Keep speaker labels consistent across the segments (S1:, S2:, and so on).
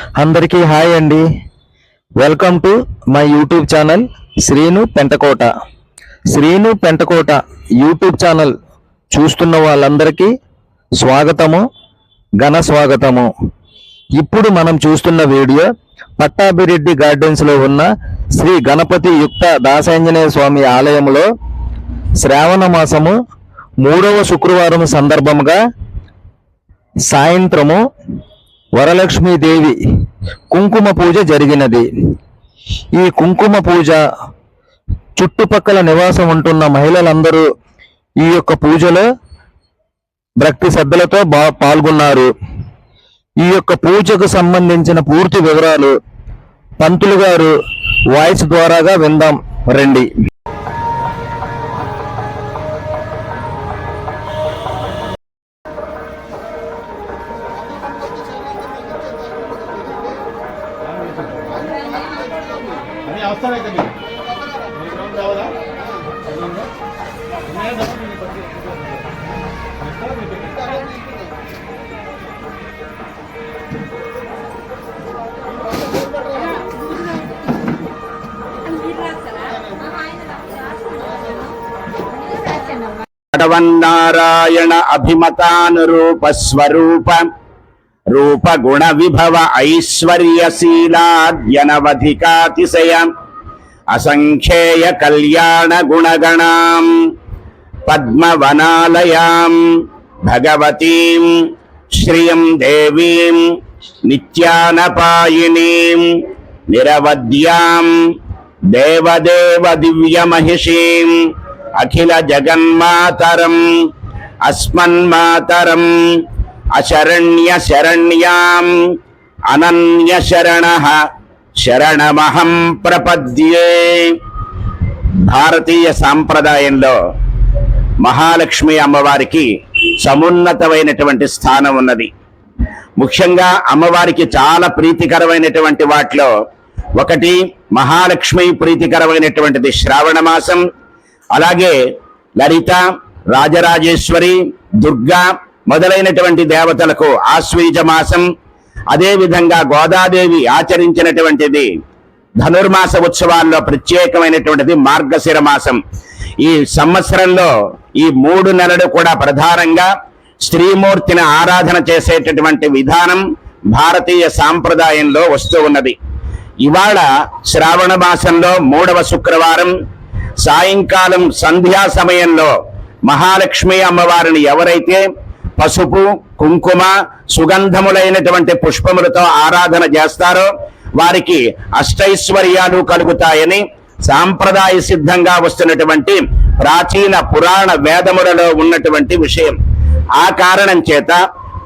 S1: అందరికీ హాయ్ అండి. Welcome to my YouTube channel Srinu Pentakota Srinu Pentakota YouTube channel చూస్తున్న వాళ్ళందరికీ స్వాగతము ఘన స్వాగతము. ఇప్పుడు మనం చూస్తున్న వీడియో పట్టాభిరెడ్డి గార్డెన్స్లో ఉన్న శ్రీ గణపతి యుక్త దాసాంజనేయ స్వామి ఆలయంలో శ్రావణ మాసము మూడవ శుక్రవారం సందర్భంగా సాయంత్రము వరలక్ష్మీదేవి కుంకుమ పూజ జరిగినది. ఈ కుంకుమ పూజ చుట్టుపక్కల నివాసం ఉంటున్న మహిళలందరూ ఈ యొక్క పూజలో భక్తి శ్రద్ధలతో బా పాల్గొన్నారు. ఈ యొక్క పూజకు సంబంధించిన పూర్తి వివరాలు పంతులు గారు వాయిస్ ద్వారాగా విందాం రండి.
S2: అటవన్నారాయణ అభిమతానురూప స్వరూప రూప గుణ విభవ ఐశ్వర్యశీలాద్యనవధికాతిశయ అసంఖ్యేయ కళ్యాణ గుణగణాం. పద్మవనాలయాం. భగవతీం. శ్రియం దేవీం. నిత్యానపాయినీం. నిరవద్యాం. దేవదేవ దివ్యమహిషీం. అఖిల జగన్మాతరం అస్మన్మాతరం అశరణ్య శరణ్యాం అనన్య శరణ శరణమహం ప్రపద్యే. భారతీయ సాంప్రదాయంలో మహాలక్ష్మి అమ్మవారికి సమున్నతమైనటువంటి స్థానం ఉన్నది. ముఖ్యంగా అమ్మవారికి చాలా ప్రీతికరమైనటువంటి వాటిలో ఒకటి మహాలక్ష్మి ప్రీతికరమైనటువంటిది శ్రావణ మాసం అలాగే లలిత రాజరాజేశ్వరి దుర్గా మొదలైనటువంటి దేవతలకు ఆశ్వీజ మాసం అదేవిధంగా గోదాదేవి ఆచరించినటువంటిది ధనుర్మాస ఉత్సవాల్లో ప్రత్యేకమైనటువంటిది మార్గశిర మాసం. ఈ సంవత్సరంలో ఈ మూడు నెలలు కూడా ప్రధానంగా స్త్రీమూర్తిని ఆరాధన చేసేటటువంటి విధానం భారతీయ సాంప్రదాయంలో వస్తూ ఉన్నది. ఇవాళ శ్రావణ మాసంలో మూడవ శుక్రవారం సాయంకాలం సంధ్యా సమయంలో మహాలక్ష్మి అమ్మవారిని ఎవరైతే పసుపు కుంకుమ సుగంధములైనటువంటి పుష్పములతో ఆరాధన చేస్తారో వారికి అష్టైశ్వర్యాలు కలుగుతాయని సాంప్రదాయ సిద్ధంగా వస్తున్నటువంటి ప్రాచీన పురాణ వేదములలో ఉన్నటువంటి విషయం. ఆ కారణం చేత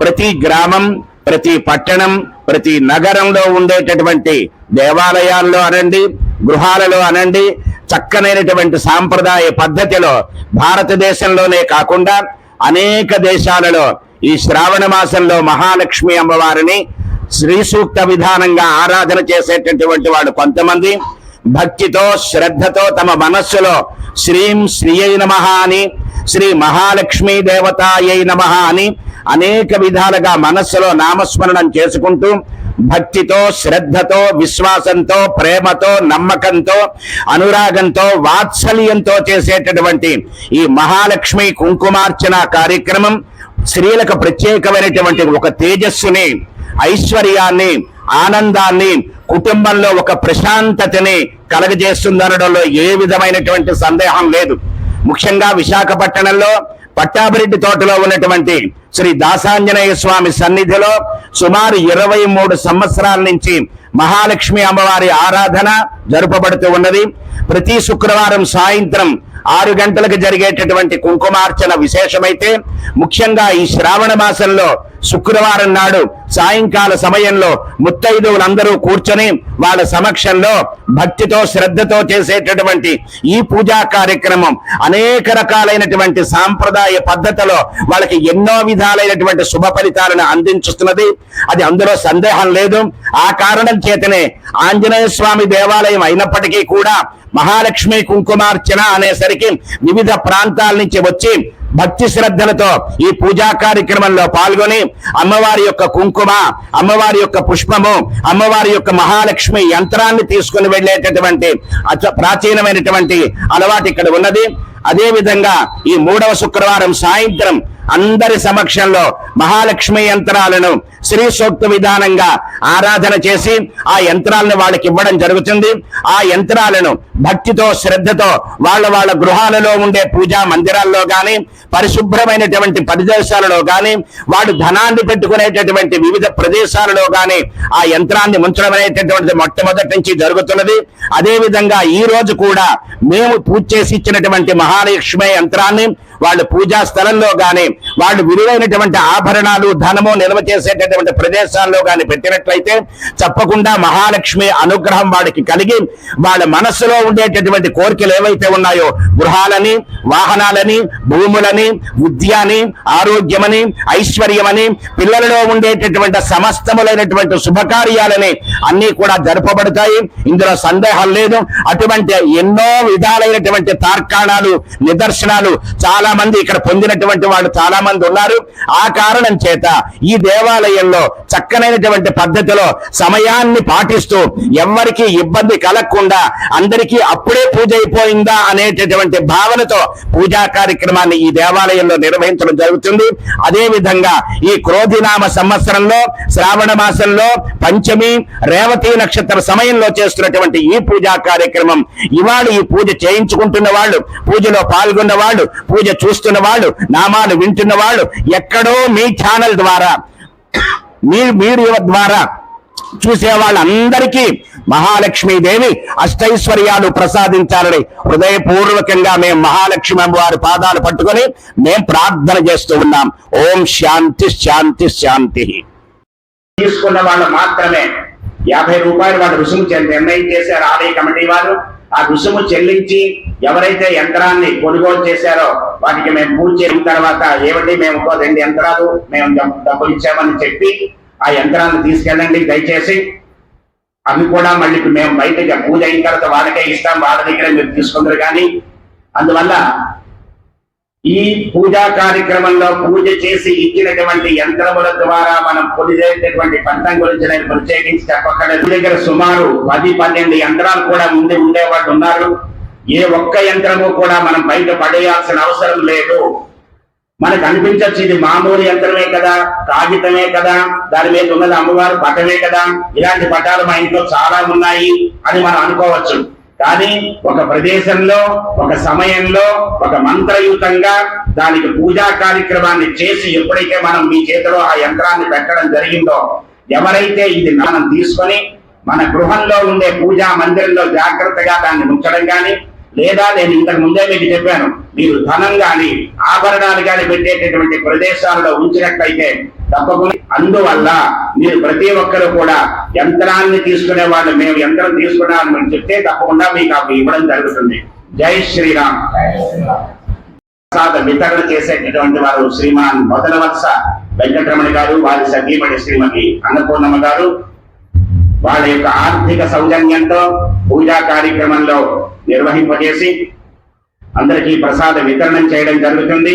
S2: ప్రతి గ్రామం ప్రతి పట్టణం ప్రతి నగరంలో ఉండేటటువంటి దేవాలయాల్లో అనండి గృహాలలో అనండి చక్కనైనటువంటి సాంప్రదాయ పద్ధతిలో భారతదేశంలోనే కాకుండా అనేక దేశాలలో ఈ శ్రావణ మాసంలో మహాలక్ష్మి అమ్మవారిని శ్రీ సూక్త విధానంగా ఆరాధన చేసేటటువంటి వాడు కొంతమంది. భక్తితో శ్రద్ధతో తమ మనస్సులో శ్రీం శ్రీయై నమ అని శ్రీ మహాలక్ష్మీ దేవతాయై నమ అని అనేక విధాలుగా మనస్సులో నామస్మరణం చేసుకుంటూ భక్తితో శ్రద్ధతో విశ్వాసంతో ప్రేమతో నమ్మకంతో అనురాగంతో వాత్సల్యంతో చేసేటటువంటి ఈ మహాలక్ష్మి కుంకుమార్చన కార్యక్రమం స్త్రీలకు ప్రత్యేకమైనటువంటి ఒక తేజస్సుని ఐశ్వర్యాన్ని ఆనందాన్ని కుటుంబంలో ఒక ప్రశాంతతని కలగజేస్తుందనడంలో ఏ విధమైనటువంటి సందేహం లేదు. ముఖ్యంగా విశాఖపట్టణంలో పట్టాభిరెడ్డి తోటలో ఉన్నటువంటి శ్రీ దాసాంజనేయ స్వామి సన్నిధిలో సుమారు ఇరవై మూడు సంవత్సరాల నుంచి మహాలక్ష్మి అమ్మవారి ఆరాధన జరుపబడుతూ ఉన్నది. ప్రతి శుక్రవారం సాయంత్రం ఆరు గంటలకు జరిగేటటువంటి కుంకుమార్చన విశేషమైతే ముఖ్యంగా ఈ శ్రావణ మాసంలో శుక్రవారం నాడు సాయంకాల సమయంలో ముత్తైదువులందరూ కూర్చొని వాళ్ళ సమక్షంలో భక్తితో శ్రద్ధతో చేసేటటువంటి ఈ పూజా కార్యక్రమం అనేక రకాలైనటువంటి సాంప్రదాయ పద్ధతిలో వాళ్ళకి ఎన్నో విధాలైనటువంటి శుభ ఫలితాలను అందించుతున్నది. అది అందులో సందేహం లేదు. ఆ కారణం చేతనే ఆంజనేయ స్వామి దేవాలయం అయినప్పటికీ కూడా మహాలక్ష్మి కుంకుమార్చన అనేసరికి వివిధ ప్రాంతాల నుంచి వచ్చి భక్తి శ్రద్ధలతో ఈ పూజా కార్యక్రమంలో పాల్గొని అమ్మవారి యొక్క కుంకుమ అమ్మవారి యొక్క పుష్పము అమ్మవారి యొక్క మహాలక్ష్మి యంత్రాన్ని తీసుకుని వెళ్ళేటటువంటి ప్రాచీనమైనటువంటి అలవాటు ఇక్కడ ఉన్నది. అదే విధంగా ఈ మూడవ శుక్రవారం సాయంత్రం అందరి సమక్షంలో మహాలక్ష్మి యంత్రాలను శ్రీ సూక్త విధానంగా ఆరాధన చేసి ఆ యంత్రాలను వాళ్ళకి ఇవ్వడం జరుగుతుంది. ఆ యంత్రాలను భక్తితో శ్రద్ధతో వాళ్ళ వాళ్ళ గృహాలలో ఉండే పూజా మందిరాల్లో కానీ పరిశుభ్రమైనటువంటి ప్రదేశాలలో కానీ వాళ్ళు ధనాన్ని పెట్టుకునేటటువంటి వివిధ ప్రదేశాలలో కానీ ఆ యంత్రాన్ని ఉంచడం అనేటటువంటిది మొట్టమొదటి నుంచి జరుగుతున్నది. అదేవిధంగా ఈ రోజు కూడా మేము పూజ చేసి ఇచ్చినటువంటి మహాలక్ష్మి యంత్రాన్ని వాళ్ళు పూజా స్థలంలో కానీ వాళ్ళు విలువైనటువంటి ఆభరణాలు ధనము నిల్వ చేసేటటువంటి ప్రదేశాల్లో కానీ పెట్టినట్లయితే తప్పకుండా మహాలక్ష్మి అనుగ్రహం వాడికి కలిగి వాళ్ళ మనస్సులో ఉండేటటువంటి కోరికలు ఏవైతే ఉన్నాయో గృహాలని వాహనాలని భూములని విద్యని ఆరోగ్యమని ఐశ్వర్యమని పిల్లలలో ఉండేటటువంటి సమస్తములైనటువంటి శుభకార్యాలని అన్ని కూడా జరపబడతాయి. ఇందులో సందేహం లేదు. అటువంటి ఎన్నో విధాలైనటువంటి తార్కాణాలు నిదర్శనాలు చాలా మంది ఇక్కడ పొందినటువంటి వాళ్ళు చాలా మంది ఉన్నారు. ఆ కారణం చేత ఈ దేవాలయం దేవాలయంలో చక్కనైనటువంటి పద్ధతిలో సమయాన్ని పాటిస్తూ ఎవరికి ఇబ్బంది కలగకుండా అందరికీ అప్పుడే పూజ అయిపోయిందా అనేటటువంటి భావనతో పూజా కార్యక్రమాన్ని ఈ దేవాలయంలో నిర్వహించడం జరుగుతుంది. అదే విధంగా ఈ క్రోధినామ సంవత్సరంలో శ్రావణ మాసంలో పంచమి రేవతి నక్షత్ర సమయంలో చేస్తున్నటువంటి ఈ పూజా కార్యక్రమం ఇవాళ ఈ పూజ చేయించుకుంటున్న వాళ్ళు పూజలో పాల్గొన్న వాళ్ళు పూజ చూస్తున్న వాళ్ళు నామాలు వింటున్న వాళ్ళు ఎక్కడో మీ ఛానల్ ద్వారా మీ వీడియో ద్వారా చూసే వాళ్ళందరికీ మహాలక్ష్మీదేవి అష్టైశ్వర్యాలు ప్రసాదించాలని హృదయపూర్వకంగా మేము మహాలక్ష్మి అమ్మవారి పాదాలు పట్టుకొని మేము ప్రార్థన చేస్తూ ఉన్నాం. ఓం శాంతి శాంతి శాంతి. తీసుకున్న వాళ్ళు మాత్రమే యాభై రూపాయలు వాళ్ళు రుసుము నిర్ణయం చేశారు. ఆలయ కమిటీ వారు ఆ రుసుము చెల్లించి ఎవరైతే యంత్రాన్ని కొనుగోలు చేశారో వాటికి మేము పూజ చేసిన తర్వాత ఏమిటి మేము ఇంకో రెండు యంత్రాలు మేము డబ్బులు ఇచ్చామని చెప్పి ఆ యంత్రాన్ని తీసుకెళ్ళండి దయచేసి. అవి కూడా మళ్ళీ మేము బయటగా పూజ అయిన తర్వాత వాళ్ళకే ఇస్తాం వాళ్ళ దగ్గర మీరు తీసుకుందరు కానీ అందువల్ల ఈ పూజా కార్యక్రమంలో పూజ చేసి ఇచ్చినటువంటి యంత్రముల ద్వారా మనం పొందేటటువంటి ఫలితం గురించి నేను ప్రత్యేకించి చెప్పక్కర్లేదు. దగ్గర సుమారు పది పన్నెండు యంత్రాలు కూడా ముందు ఉండేవాళ్ళు ఉన్నారు. ఏ ఒక్క యంత్రము కూడా మనం బయట పడేయాల్సిన అవసరం లేదు. మనకు అనిపించచ్చు ఇది మామూలు యంత్రమే కదా కాగితమే కదా దాని మీద ఉన్నది అమ్మవారు పటమే కదా. ఇలాంటి పటాలు మా ఇంట్లో చాలా ఉన్నాయి అని మనం అనుకోవచ్చు. కానీ ఒక ప్రదేశంలో ఒక సమయంలో ఒక మంత్రయుతంగా దానికి పూజా కార్యక్రమాన్ని చేసి ఎప్పుడైతే మనం మీ చేతిలో ఆ యంత్రాన్ని పెట్టడం జరిగిందో ఎవరైతే ఇది మనం తీసుకొని మన గృహంలో ఉండే పూజా మందిరంలో జాగ్రత్తగా దాన్ని ఉంచడం కానీ లేదా నేను ఇంతకు ముందే మీకు చెప్పాను మీరు ధనం కానీ ఆభరణాలు కానీ పెట్టేటటువంటి ప్రదేశాల్లో ఉంచినట్లయితే తప్పకుండా. అందువల్ల మీరు ప్రతి ఒక్కరు కూడా యంత్రాన్ని తీసుకునే వాళ్ళు మేము యంత్రం తీసుకున్నామని మనం చెప్తే తప్పకుండా మీకు అవి ఇవ్వడం జరుగుతుంది. జై శ్రీరామ్. ప్రసాద వితరణ చేసేటటువంటి వారు శ్రీమాన్ మొదల వత్స వెంకటరమణ గారు వారి సతీమణి శ్రీమతి అన్నపూర్ణమ్మ గారు వాళ్ళ యొక్క ఆర్థిక సౌజన్యంతో పూజా కార్యక్రమంలో నిర్వహింపజేసి అందరికీ ప్రసాద వితరణం చేయడం జరుగుతుంది.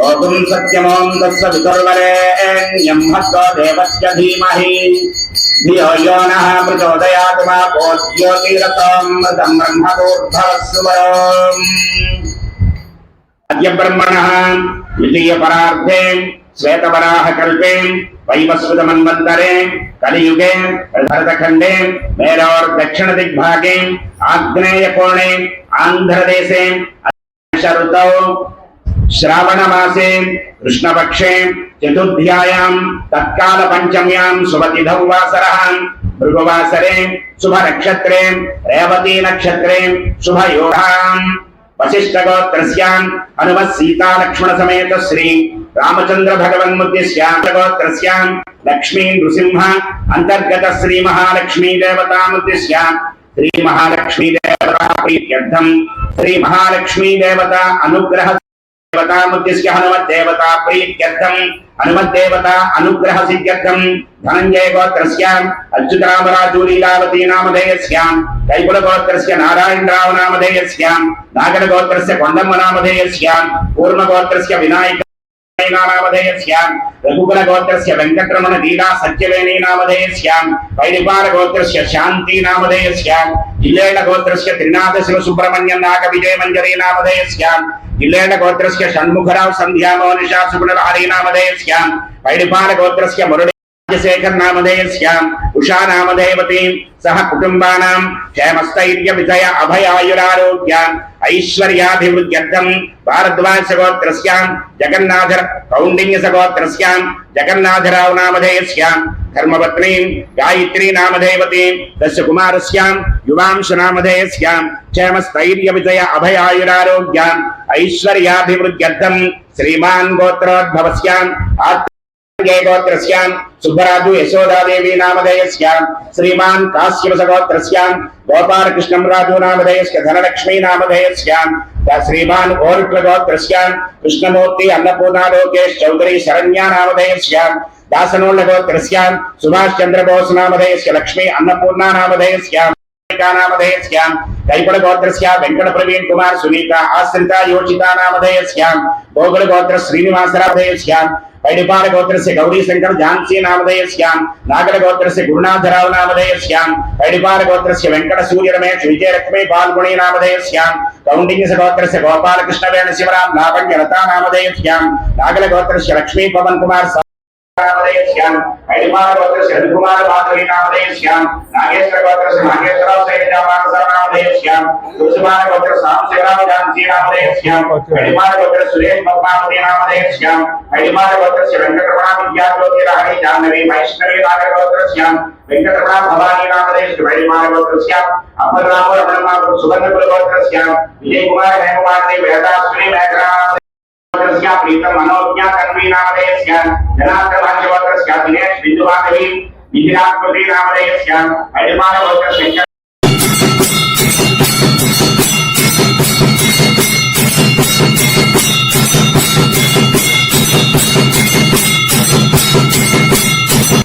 S2: ओम सत्यमों तत्सवितुर्वरेण्यं भद्रो देवस्य धीमहि। धियो यो नः प्रचोदयात् मा कोद्योतिरतं मृतं ब्रह्मदोर्धवस्वरम् अद्य ब्रह्मणः द्वितीयपरार्धे श्वेतवराहकल्पे वैवस्वतमन्वन्तरे, कलियुगे भरतखण्डे मेरोर्दक्षिणदिग्भागे आग्नेयकोणे, आन्ध्रदेशे ऋतौ श्रावण मासे कृष्णपक्षे चतुर्थ्यायां तत्कालपञ्चम्यां सुमतिधौ वासरः। भृगुवासरे शुभनक्षत्रे रेवतीनक्षत्रे शुभयोधाम् वसिष्ठगोत्रस्याम् समेत श्री रामचन्द्र भगवन्मुद्दिश्यागोत्रस्याम् लक्ष्मी नृसिंह, अंतर्गत श्रीमहालक्ष्मीदेवतामुद्दिश्य श्रीमहालक्ष्मीदेवता प्रीत्यर्थम् श्रीमहालक्ष्मीदेवता अनुग्रह సీతా లక్ష్మణ సమేత దేవత ప్రీత్యర్థం శ్రీ దేవత అనుగ్రహ హనుమద్దేవత ప్రీత్యర్థం హనుమద్దేవత అనుగ్రహ సిద్ధ్యర్థం ధనంజయ గోత్రస్యాం అచ్యుతరామరాజు లీలావతి నామధేయస్యాం కైపుల గోత్రస్య నారాయణరావు నామధేయస్యాం నాగర గోత్రస్య కొండమ్మ నామధేయస్యాం కూర్మ గోత్రస్య వినాయక నామధేయస్యాం రఘుకుల గోత్రస్య వెంకటరమణ లీలా సత్యవేణి నామధేయస్యాం వైడిపాల గోత్రస్య శాంతి నామధేయస్యాం జిల్లేట గోత్రస్య త్రినాథ శివ సుబ్రహ్మణ్యం నాగ విజయ మంజరి నామధేయస్యాం गिल्लेण गोत्रस्य षण्मुखराव संध्या मौनिषा सुगुणधारी नामधेयस्यां पैडिपाल गोत्रस्य मुरुडि राजशेखर नामधेयस्यां उषा नामधेयवतीं सह कुटुम्बानां क्षेमस्थैर्य विजय अभयायुरारोग्यान् ऐश्वर्याभिवृद्ध्यर्थं भारद्वाजगोत्रस्यां जगन्नाथ कौण्डिन्यसगोत्रस्यां जगन्नाथराव नामधेयस्यां, धर्मपत्नीं गायत्री नामधेयवतीं तस्य कुमारस्यां युवांशु नामधेयस्यां, क्षेमस्थैर्यविजय अभयायुरारोग्याम् स्थर्य श्रीमान् गोत्रोद्भवस्याम् गोत्रस्यां, सुब्बराजु यशोदादेवी नामधेयस्यां, श्रीमान् काश्यपसगोत्रस्यां, गोपालकृष्णं राजू नामधेयस्य धनलक्ष्मी नामधेयस्यां రాజు నామధేయస్య ధనలక్ష్మీ నామధేయస్యాం శ్రీమాన్ ఓరుట్ల గోత్రస్యాం కృష్ణమూర్తి అన్నపూర్ణ లోకేష్ చౌదరి శరణ్యా నామధేయస్యాం దాసనోళ్ళ గోత్రస్యాం సుభాష్ చంద్రబోస్ నామధేయస్య లక్ష్మీ అన్నపూర్ణ నామధేయస్యాం నామధేయస్యాం కైపడ గోత్రస్య వెంకట ప్రవీణ్ కుమార్ సునీత ఆశ్రిత యోచిత పైడిపాల గోత్రస్య గౌరీ శంకర్ ఝాన్సీ నామధేయస్యాం నాగర గోత్రస్య గురునాథరావు నామధేయస్యాం పైడిపాల గోత్రస్య వెంకట సూర్య రమేష్ విజయలక్ష్మి పాల్గొని నామధేయస్యాం కౌండిన్యస గోత్రస్య గోపాలకృష్ణ వేణ శివరాం లావణ్య లతా నామధేయస్యాం నాగల గోత్రస్య లక్ష్మీ పవన్ కుమార్ సా- నామధేయస్యాం పైడిపాల గోత్రస్య రవికుమార్ మాధురి నామధేయస్యాం నాగేశ్వర గోత్రస్య నాగేశ్వరరావు శైలజా మానస నామధేయస్యాం తులసిమాల గోత్ర సాంశివరావు ఝాన్సీ నామధేయస్యాం పైడిపాల గోత్ర సురేష్ పద్మావతి నామధేయస్యాం పైడిపాల గోత్రస్య వెంకటరమణ విద్యాజ్యోతి రాణి జాహ్నవి వైష్ణవి నాగర గోత్రస్యాం వెంకటరమణ భవానీ నామధేయస్య పైడిపాల గోత్రస్యాం అప్పలరాము రమణ సువర్ణకుల గోత్రస్యాం విజయ్ కుమార్ హేమమాలిని వేదాశ్రీ మేఘరా గోత్రస్య ప్రీతం మనోజ్ఞా కన్వీ నామధేయస్య జనార్దన భాష్యగోత్రస్య దినేష్ బిందువాదవి విధిరాత్మతి నామధేయస్య పరిమాణ